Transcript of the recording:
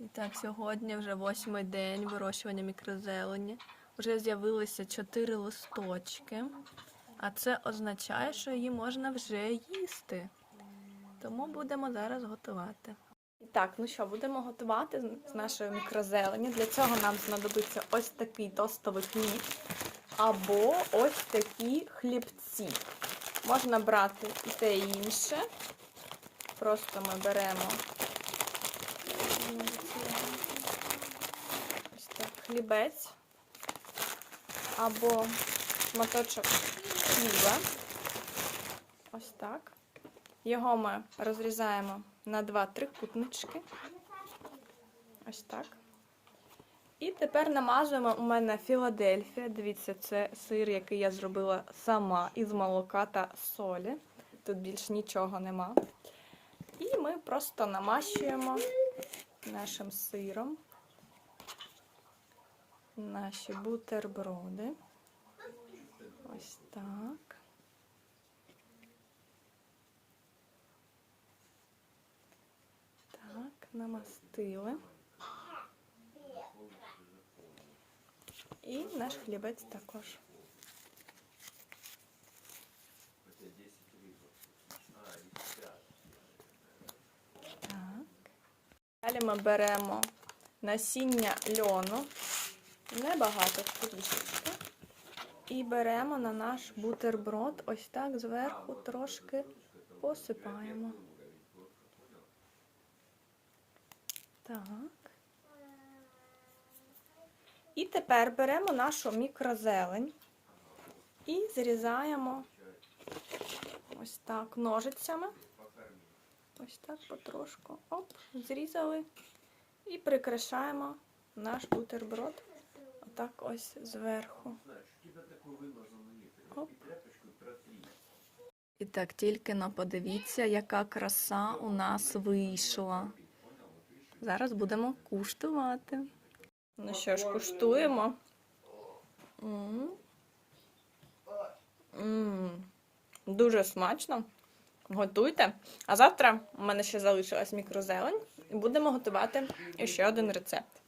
І так, сьогодні вже восьмий день вирощування мікрозелені. Вже з'явилися чотири листочки, а це означає, що її можна вже їсти. Тому будемо зараз готувати. І так, ну що, будемо готувати з- нашої мікрозелені. Для цього нам знадобиться ось такий тостовий хліб або ось такі хлібці. Можна брати і те, і інше. Просто ми беремо ось так, хлібець або шматочок хліба. Ось так. Його ми розрізаємо на два трикутнички. Ось так. І тепер намазуємо у мене Філадельфія. Дивіться, це сир, який я зробила сама із молока та солі. Тут більш нічого нема. І ми просто намащуємо нашим сиром наші бутерброди. Ось так. Так, намастили. І наш хлібець також. Так. Далі ми беремо насіння льону, небагато трішечки. І беремо на наш бутерброд, ось так зверху трошки посипаємо. Так. І тепер беремо нашу мікрозелень і зрізаємо ось так ножицями. Ось так потрошку. Оп, зрізали. І прикрашаємо наш бутерброд. Отак ось зверху. Оп. І так, тільки но подивіться, яка краса у нас вийшла. Зараз будемо куштувати. Ну що ж, куштуємо. М. М. Дуже смачно. Готуйте. А завтра у мене ще залишилась мікрозелень, і будемо готувати ще один рецепт.